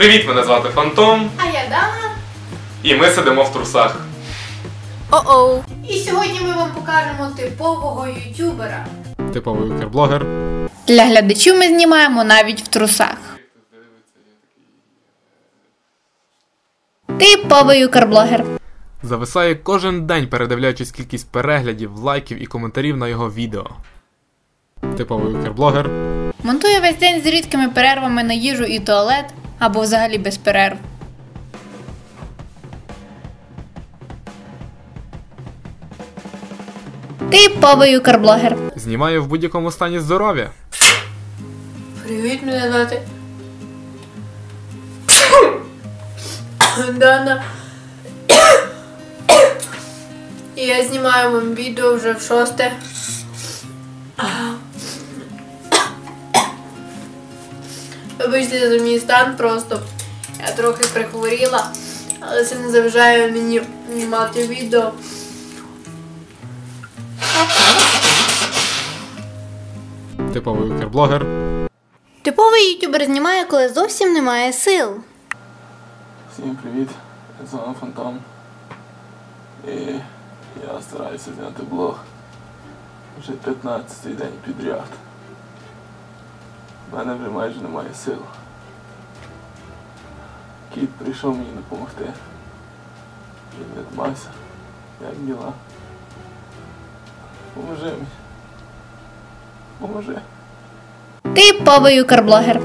Привіт, мене звати Фантом, А я Дана. і ми сидимо в трусах. О-оу. І сьогодні ми вам покажемо типового ютубера. Типовий укрблогер. Для глядачів ми знімаємо навіть в трусах. Типовий укрблогер. Зависає кожен день, передивляючись кількість переглядів, лайків і коментарів на його відео. Типовий укрблогер. Монтує весь день з рідкими перервами на їжу і туалет, або взагалі без перерв. Типовий укрблогер. Знімає в будь-якому стані здоров'я. Привіт, мене звати. Дана. І я знімаю вам відео вже в шосте. Вибачте за мій стан просто. Я трохи прихворіла, але це не заважає мені знімати відео. Типовий укрблогер. Типовий ютубер знімає, коли зовсім немає сил. Всім привіт, я з вами Фантом. І я стараюся зняти блог вже 15-й день підряд. У мене вже майже немає сил. Кіт прийшов мені допомогти. Привіт, Мася. Як діла? Поможи мені. Поможи. Типовий укрблогер.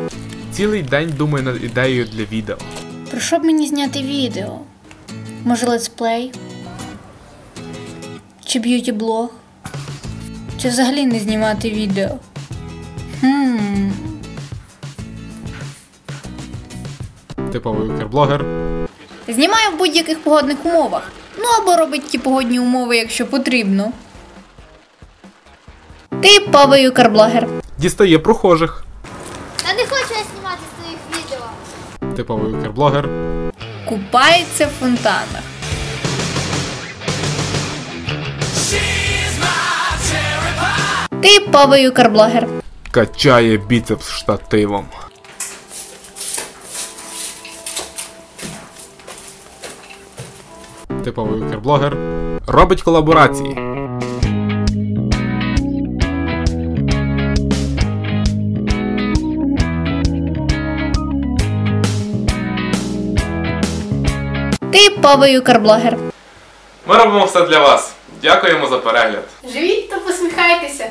Цілий день думаю над ідеєю для відео. Про що б мені зняти відео? Може летсплей? Чи б'юті-блог? Чи взагалі не знімати відео? Хм. Типовий укрблогер. Знімаю в будь-яких погодних умовах. Ну або робить ті погодні умови, якщо потрібно. Типовий укрблогер. Дістає прохожих. Та не хочу я знімати своїх відео. Типовий укрблогер. Купається в фонтанах. Типовий укрблогер. Качає біцепс штативом. Типовий укрблогер. Робить колаборації. Типовий укрблогер. Ми робимо все для вас. Дякуємо за перегляд. Живіть та посміхайтеся.